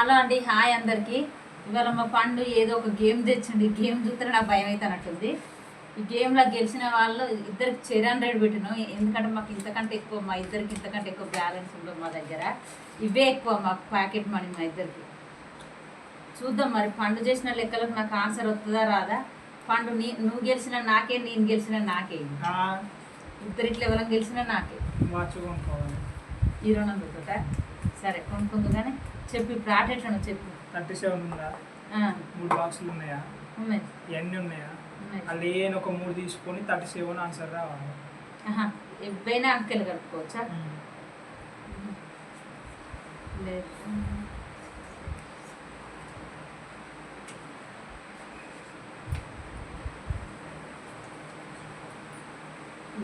Hello అండి hi అందరికి. ఇవాళ మా పండు ఏదో ఒక గేమ్ తెచ్చిండి గేమ్ చూస్తే నాకు భయం అవుతున్నట్టుంది ఈ గేమ్లో గెలిచిన వాళ్ళు ఇద్దరికి చెర్ హండ్రెడ్ పెట్టినాం. ఎందుకంటే మాకు ఇంతకంటే ఎక్కువ మా ఇద్దరికి ఇంతకంటే ఎక్కువ బ్యాలెన్స్ ఉండదు మా దగ్గర. ఇవే ఎక్కువ మాకు ప్యాకెట్ మనీ మా ఇద్దరికి. చూద్దాం మరి పండు చేసిన లెక్కలకు నాకు ఆన్సర్ వస్తుందా రాదా? పండు నీ నువ్వు గెలిచిన నాకే నేను గెలిచిన నాకే. ఇద్దరిట్లో ఎవరం గెలిచినా నాకే. రెండు వందలతోట సరే కొనుక్కుందు కానీ చెప్పు ఇప్పుడు ఆట ఎట్లా చెప్పు. థర్టీ సెవెన్ ఉందా? మూడు బాక్సులు ఉన్నాయా? ఉన్నాయి. ఇవన్నీ ఉన్నాయా? ఉన్నాయి. అల్లు ఏం ఒక మూడు తీసుకొని థర్టీ సెవెన్ ఆన్సర్ రావాలి. ఆహా, ఎవ్వైనా అంకెలు కలుపుకోవచ్చా? లేదు.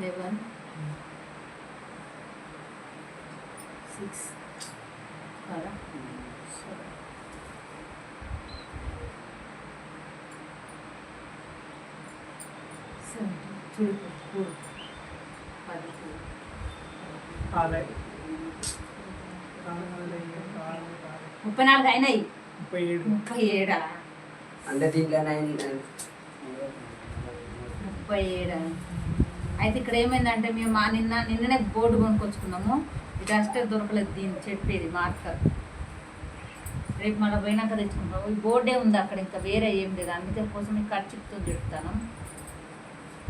లెవెన్ సిక్స్ కదా సరే సెవెంటీన్ చూడు చూడు పది చూడు కాలే కాలే, కాలే, కాలే. ముప్పై నాలుగు అయినాయి. ముప్పై ఏడు. ముప్పై ఏడా? అంటే దీంట్లో ముప్పై ఏడా? అయితే ఇక్కడ ఏమైందంటే మేము మా నిన్న నిన్ననే బోర్డు కొనుక్కొచ్చుకున్నాము. ఇది అష్టే దొరకలేదు దీన్ని చెప్పేది మార్కర్ రేపు మళ్ళీ పోయినాక తెచ్చుకుంటాం ఈ బోర్డే ఉంది అక్కడ ఇంకా వేరే ఏం లేదు. అందుకే కోసం మీకు ఖర్చుతో చెప్తాను.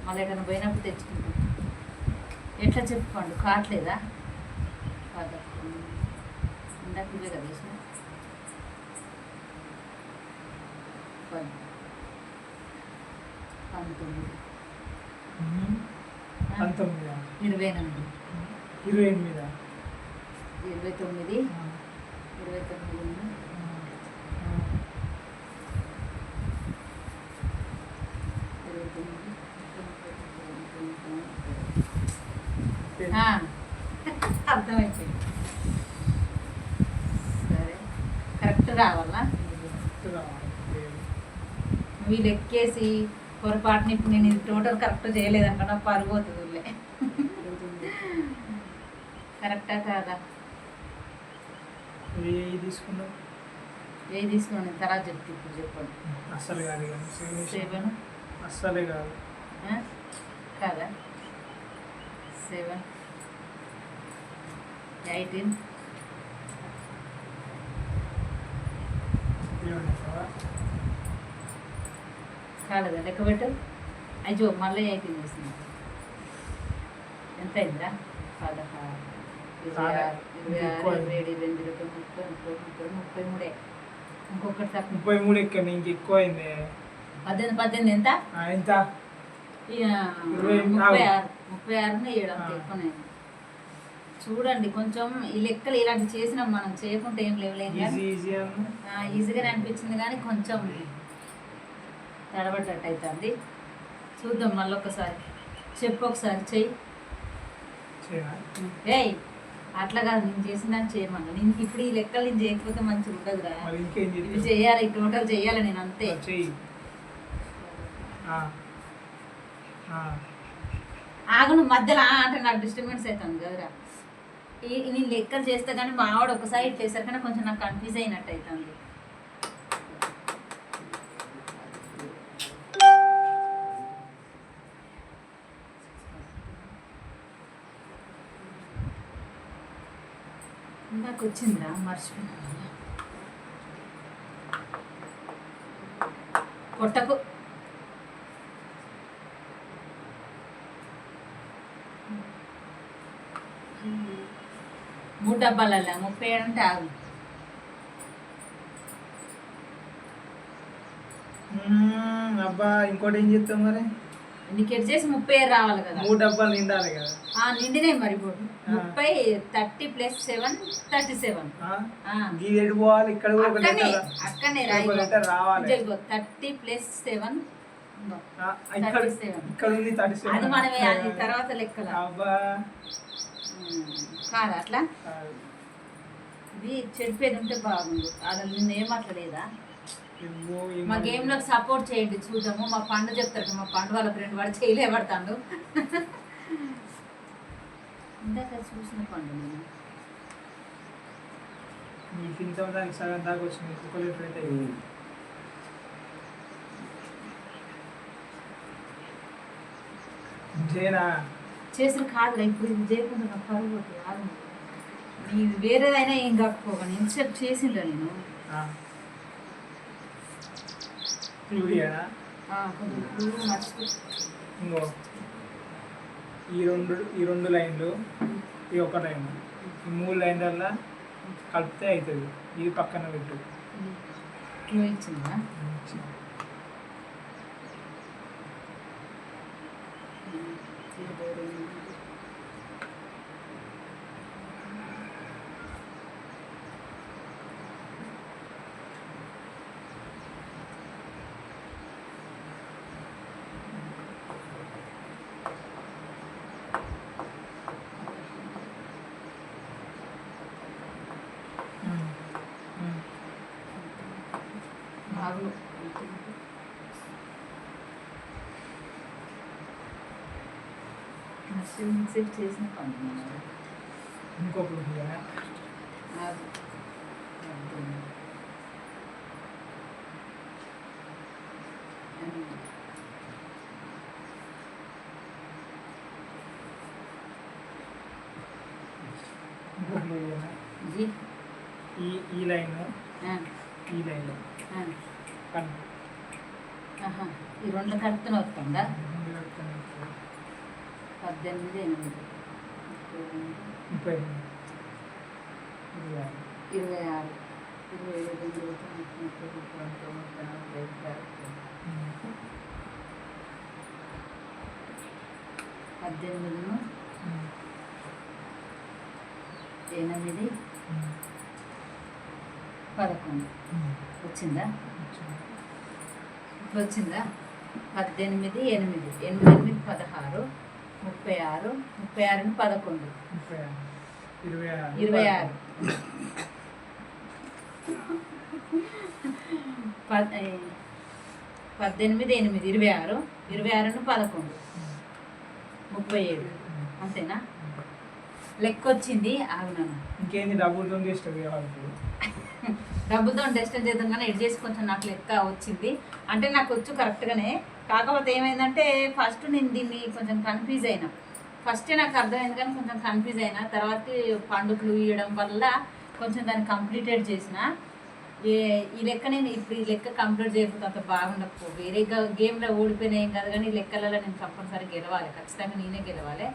మళ్ళీ ఎక్కడ పోయినప్పుడు తెచ్చుకుంటాం. ఎట్లా చెప్పుకోండి? కావట్లేదా పదకొండు ఇందాక ఇవే కదా వేసిన పంతొమ్మిది. పంతొమ్మిది? ఇరవై ఎనిమిది ఇరవై ఎనిమిది? ఇరవై తొమ్మిది. ఇరవై తొమ్మిది ఇరవై తొమ్మిది ఆ, అర్థమైపోయింది సరే. కరెక్ట్ రావాలా? నువ్వు లెక్కేసి పొరపాటుని ఇప్పుడు నేను ఇది టోటల్ కరెక్ట్ చేయలేదనుకున్నా పరుగు అవుతుంది కరెక్టా కాదా? ఏ తీసుకున్నావు? ఏ తీసుకున్నాను తర్వాత చెప్తే ఇప్పుడు చెప్పండి. అస్సలు కాదు సెవెన్? అస్సలే కాదు. కాదా? సెవెన్? ఎయిటీన్ కాలేదా లెక్క పెట్టు. అయ్యో మళ్ళీ ఎయిటీన్ చేసింది. ఎంత అయిందా పదహారు. ఇరవై ఆరు ఇరవై ఆరు ఇరవై ఏడు. ఇరవై ఎనిమిది ఇరవై తొమ్మిది ముప్పై ముప్పై ముప్పై ముప్పై మూడే. ఇంకొకటి ముప్పై మూడు ఎక్కడ ఇంక ఎక్కువ అయింది. పద్దెనిమిది పద్దెనిమిది ఎంత? ఎంత? ముప్పై. ఆరు. ముప్పై ఆరున ఏడు అంత. ఎక్కువనే చూడండి కొంచెం ఈ లెక్కలు ఇలాంటివి చేసినాం మనం చేయకుంటే ఏం లేవులేం ఈజీ కానీ ఈజీ అన్న ఆ, ఈజీగానే అనిపించింది కానీ కొంచెం తడబడ్డట్టు అవుతుంది చూద్దాం మళ్ళీ ఒకసారి చెప్పు ఒకసారి చెయ్యి. ఏయ్ అట్లా కాదు నేను చేసిన దాన్ని చేయమన్నా నేను ఇప్పుడు ఈ లెక్కలు నేను చేయకపోతే మంచిగా ఉండదురా. చేస్తావు? చేయాలి టోటల్ చేయాలి నేను అంతే. ఆగు నువ్వు మధ్యలో అంటే నాకు డిస్టర్బెన్స్ అవుతుంది కదరా. ఈ నేను లెక్కలు చేస్తే కానీ మా ఆవిడ ఒకసారి ఇట్లా వేసరికన్నా కొంచెం నాకు కన్ఫ్యూజ్ అయినట్టు అవుతుంది ఇందాక వచ్చిందిరా మర్చిపోయినా. కొట్టకు. మూడు డబ్బాలల్లా ముప్పై ఏడు అంటే ఆగు. అబ్బా ఇంకోటి ఏం చేస్తాం మరి? ఇండికేట్ చేసి ముప్పై ఏడు రావాలి కదా. మూడు డబ్బాలు నిండాలి కదా. ఆ నిండినే మరి ఇప్పుడు. ముప్పై thirty plus seven thirty seven. ఎటు పోవాలి ఇక్కడ అక్కనే లెటర్ రావాలి. Thirty plus seven. ఆ, ఇక్కడ 37. ఇక్కడ ఉంది థర్టీ సెవెన్. అది మనమే అది తర్వాత లెక్కల. అబ్బా. కాదు అట్లా. ఇది చెడిపోయేది ఉంటే బాగుండు. అది నిన్న ఏమట్లేదా ఏమో, ఏమో. మా గేమ్లో సపోర్ట్ చేయండి చూద్దాము. మా పండు చెప్తారు మా పండు వాళ్ళ ఫ్రెండ్ వాడు చేయలే పడతాడు. ఇందాక చూసిన పండు నేను. నీకు ఇంత సగం దాకా వచ్చింది లీటర్ అయితే ఉమ్. చేసిన కాదు ఇప్పుడు ఇది చేయకుండా నాకు పోతుంది ఆగండి. నీది వేరేదైనా ఏం కాకపోగాను ఇన్సెప్ట్ చేసిండ్రా నేను. ఇంకో. ఈ రెండు ఈ రెండు లైన్లు ఈ ఒక లైన్. ఈ మూడు లైన్లల్లో కలిపితే అవుతుంది ఇది పక్కన పెట్టు. క్లూ ఇచ్చిందా. from the building. Thank you. ఇన్సెప్ట్ చేసిన పని ఇంకో క్లూరియానా ఆగు. ఇంకో క్లూరియానా జీ ఈ ఈ లైన్ ఈ లైన్. ఈ రెండు కడుపున వస్తుందా? పద్దెనిమిది ఎనిమిది ముప్పై ఇరవై ఆరు. ఇరవై ఏడు ముప్పై ముప్పై ఒకటి ఐదు పద్దెనిమిదిను ఎనిమిది పదకొండు వచ్చిందా ఇప్పుడు వచ్చిందా పద్దెనిమిది ఎనిమిది ఎనిమిది ఎనిమిది పదహారు ముప్పై ఆరు ముప్పై ఆరుని పదకొండు. ఆరు. ఇరవై ఆరు. ఆరు. పద్దెనిమిది ఎనిమిది ఇరవై ఆరు. ఇరవై ఆరును పదకొండు. ముప్పై ఏడు. అంతేనా? లెక్క వచ్చింది అవునన్నా ఇంకేంది డబ్బులతో డబ్బులతో టెస్ట్ చేద్దాం కానీ ఎడ్ చేసి కొంచెం నాకు లెక్క వచ్చింది. అంటే నాకు వచ్చు కరెక్ట్గానే. కాకపోతే ఏమైందంటే ఫస్ట్ నేను దీన్ని కొంచెం కన్ఫ్యూజ్ అయినా. ఫస్ట్ నాకు అర్థమైంది కానీ కొంచెం కన్ఫ్యూజ్ అయినా. తర్వాత పండుగలు ఇవ్వడం వల్ల కొంచెం దాన్ని కంప్లీటెడ్ చేసిన. ఏ ఈ లెక్క నేను ఇప్పుడు ఈ లెక్క కంప్లీట్ చేయకపోతే అంత బాగుండకపో. వేరే గేమ్లో ఓడిపోయినా ఏం కాదు కానీ ఈ లెక్కలలో నేను తప్పనిసరి గెలవాలి. ఖచ్చితంగా నేనే గెలవాలి.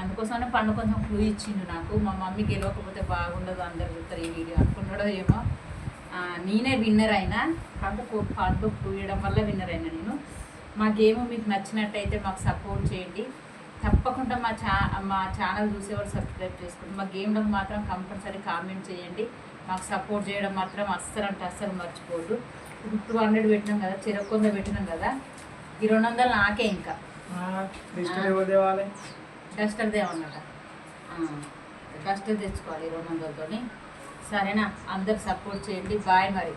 అందుకోసమే పండు కొంచెం క్లూ ఇచ్చిండు నాకు. మా మమ్మీ గెలవకపోతే బాగుండదు అందరు చూస్తారు ఈ వీడియో అనుకున్నాడో ఏమో. నేనే విన్నర్ అయినా. పండు పండు క్లూ ఇవ్వడం వల్ల విన్నర్ అయినా నేను. మా గేమ్ మీకు నచ్చినట్టయితే మాకు సపోర్ట్ చేయండి. తప్పకుండా మా చా మా ఛానల్ చూసేవాళ్ళు సబ్స్క్రైబ్ చేసుకోండి. మా గేమ్లకు మాత్రం కంపల్సరీ కామెంట్ చేయండి. మాకు సపోర్ట్ చేయడం మాత్రం అస్సలు అంటే అస్సలు మర్చిపోదు ఇప్పుడు టూ హండ్రెడ్ పెట్టినాం కదా చిరకొంద పెట్టినాం కదా ఈ రెండు వందలు నాకే ఇంకా. డస్టర్ తేమన్నట డస్టర్ తెచ్చుకోవాలి ఈ రెండు వందలతోని. సరేనా? అందరు సపోర్ట్ చేయండి. బాయ్ మరి.